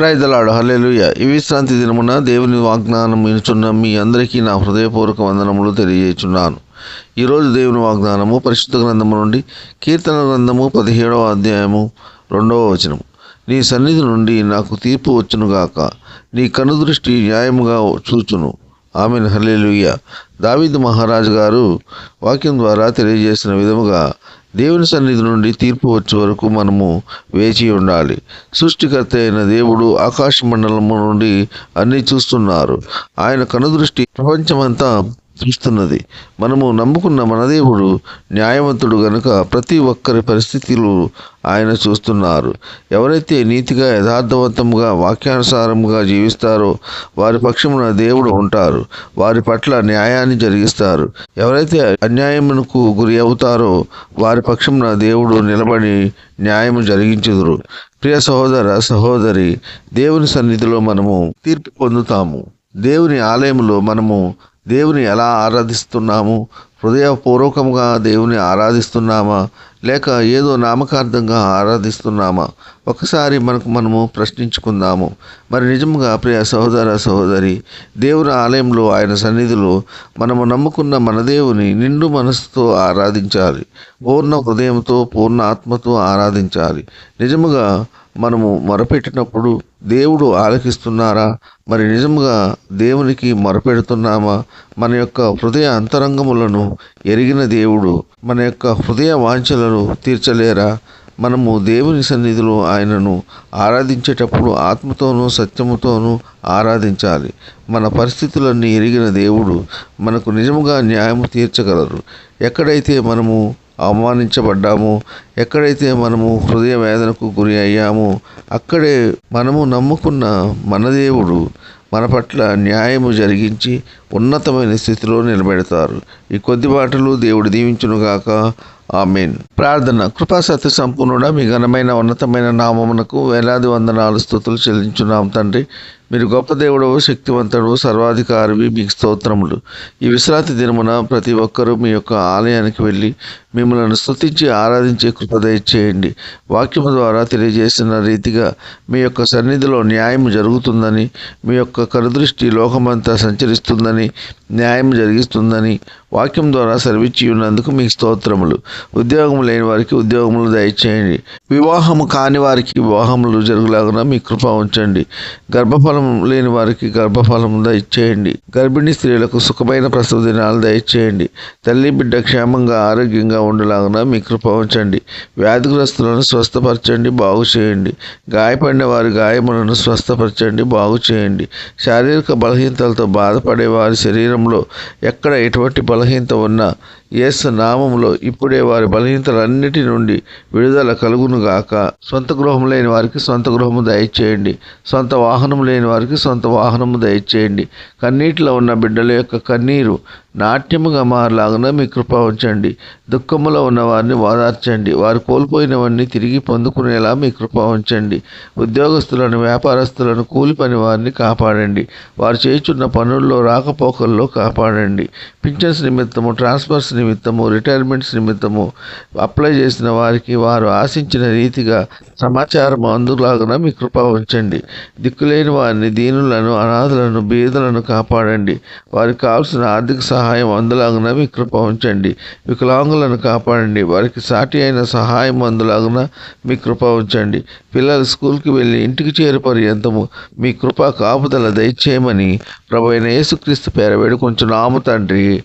ప్రైదలాడు hallelujah ఈ విశ్రాంతి దినమున దేవుని వాగ్దానం వినుచున్న మీ అందరికీ నా హృదయపూర్వక వందనములు తెలియజేస్తున్నాను ఈరోజు దేవుని వాగ్దానము పరిశుద్ధ గ్రంథము నుండి కీర్తన గ్రంథము పదిహేడవ అధ్యాయము రెండవ వచనము. నీ సన్నిధి నుండి నాకు తీర్పు వచ్చునుగాక నీ కనుదృష్టి న్యాయముగా చూచును. ఆమెను. హలేలుయ దావిద్ మహారాజు గారు వాక్యం ద్వారా తెలియజేసిన విధముగా దేవుని సన్నిధి నుండి తీర్పు వచ్చే వరకు మనము వేచి ఉండాలి. సృష్టికర్త అయిన దేవుడు ఆకాశ మండలము నుండి అన్నీ చూస్తున్నారు. ఆయన కనుదృష్టి ప్రపంచమంతా చూస్తున్నది మనము నమ్ముకున్న మన దేవుడు న్యాయవంతుడు గనుక ప్రతి ఒక్కరి పరిస్థితులు ఆయన చూస్తున్నారు. ఎవరైతే నీతిగా యథార్థవంతంగా వాక్యానుసారంగా జీవిస్తారో వారి పక్షమున దేవుడు ఉంటారు. వారి పట్ల న్యాయాన్ని జరిగిస్తారు. ఎవరైతే అన్యాయమునకు గురి అవుతారో వారి పక్షమున దేవుడు నిలబడి న్యాయము జరిగించుదురు. ప్రియ సహోదర సహోదరి దేవుని సన్నిధిలో మనము తీర్పు పొందుతాము. దేవుని ఆలయంలో మనము దేవుని ఎలా ఆరాధిస్తున్నాము? హృదయపూర్వకంగా దేవుని ఆరాధిస్తున్నామా? లేక ఏదో నామకార్థంగా ఆరాధిస్తున్నామా? ఒకసారి మనకు మనము ప్రశ్నించుకుందాము. మరి నిజంగా ప్రియ సహోదర సహోదరి దేవుని ఆలయంలో ఆయన సన్నిధిలో మనము నమ్ముకున్న మన దేవుని నిండు మనసుతో ఆరాధించాలి. పూర్ణ హృదయంతో పూర్ణ ఆత్మతో ఆరాధించాలి. నిజముగా మనము మొరపెట్టినప్పుడు దేవుడు ఆలకిస్తున్నారా? మరి నిజంగా దేవునికి మొరపెడుతున్నామా? మన యొక్క హృదయ అంతరంగములను ఎరిగిన దేవుడు మన యొక్క హృదయ వాంఛలను తీర్చలేరా? మనము దేవుని సన్నిధిలో ఆయనను ఆరాధించేటప్పుడు ఆత్మతోనూ సత్యముతోనూ ఆరాధించాలి. మన పరిస్థితులన్నీ ఎరిగిన దేవుడు మనకు నిజముగా న్యాయము తీర్చగలరు. ఎక్కడైతే మనము అవమానించబడ్డాము. ఎక్కడైతే మనము హృదయ వేదనకు గురి అయ్యామో అక్కడే మనము నమ్ముకున్న మన దేవుడు మన పట్ల న్యాయము జరిగించి ఉన్నతమైన స్థితిలో నిలబెడతారు. ఈ కొద్ది మాటలు దేవుడు దీవించునుగాక ఆమెన్. ప్రార్థన. కృపా సత్య సంపూర్ణుడ మీ ఘనమైన ఉన్నతమైన నామమునకు వేలాది వందనాలు స్థుతులు చెల్లించున్నాం తండ్రి. మీరు గొప్ప దేవుడవు శక్తివంతుడు సర్వాధికారివి మీకు స్తోత్రములు. ఈ విశ్రాంతి దినమున ప్రతి ఒక్కరూ మీ యొక్క ఆలయానికి వెళ్ళి మిమ్మల్ని స్థుతించి ఆరాధించే కృప దయచేయండి వాక్యము ద్వారా తెలియజేసిన రీతిగా మీ యొక్క సన్నిధిలో న్యాయం జరుగుతుందని మీ యొక్క కరదృష్టి లోకమంతా సంచరిస్తుందని న్యాయం జరిగిస్తుందని వాక్యం ద్వారా సర్వీచ్చి ఉన్నందుకు మీకు స్తోత్రములు. ఉద్యోగం లేని వారికి ఉద్యోగములు దయచేయండి. వివాహము కాని వారికి వివాహములు జరుగులాగా మీ కృప ఉంచండి. గర్భఫలం లేని వారికి గర్భఫలం దయచేయండి. గర్భిణీ స్త్రీలకు సుఖమైన ప్రసవ దినాలు దయచేయండి. తల్లి బిడ్డ క్షేమంగా ఆరోగ్యంగా ఉండలాగున మీ కృప ఉంచండి. వ్యాధిగ్రస్తులను స్వస్థపరచండి బాగు చేయండి. గాయపడిన వారి గాయములను స్వస్థపరచండి బాగు చేయండి. శారీరక బలహీనతలతో బాధపడే వారి శరీరంలో ఎక్కడ ఎటువంటి బలహీనత ఉన్నా యేసు నామములో ఇప్పుడే వారి బలహీనతలన్నిటి నుండి విడుదల కలుగును గాక సొంత గృహం లేని వారికి సొంత గృహము దయచేయండి. సొంత వాహనం లేని వారికి సొంత వాహనము దయచేయండి. కన్నీటిలో ఉన్న బిడ్డల యొక్క కన్నీరు నాట్యముగా మారలాగున మీ కృప ఉంచండి. దుఃఖములో ఉన్న వారిని ఓదార్చండి. వారు కోల్పోయినవన్నీ తిరిగి పొందుకునేలా మీ కృప ఉంచండి. ఉద్యోగస్తులను వ్యాపారస్తులను కూలి పని వారిని కాపాడండి. వారు చేయుచున్న పనుల్లో రాకపోకల్లో కాపాడండి. పింఛన్స్ నిమిత్తము ట్రాన్స్ఫర్స్ నిమిత్తము రిటైర్మెంట్స్ నిమిత్తము అప్లై చేసిన వారికి వారు ఆశించిన రీతిగా సమాచారం అందులాగున మీ కృప ఉంచండి. దిక్కులేని వారిని దీనులను అనాథలను బీదలను కాపాడండి. వారికి కావాల్సిన ఆర్థిక సహాయం అందులాగున మీ కృప ఉంచండి. వికలాంగులను కాపాడండి. వారికి సాటి అయిన సహాయం అందులాగున మీ కృప ఉంచండి. పిల్లలు స్కూల్కి వెళ్ళి ఇంటికి చేరు పర్యంతము మీ కృప కాపుదల దయచేయమని ప్రభు అయిన యేసుక్రీస్తు పేర వేడుకొంచున్నాము తండ్రి.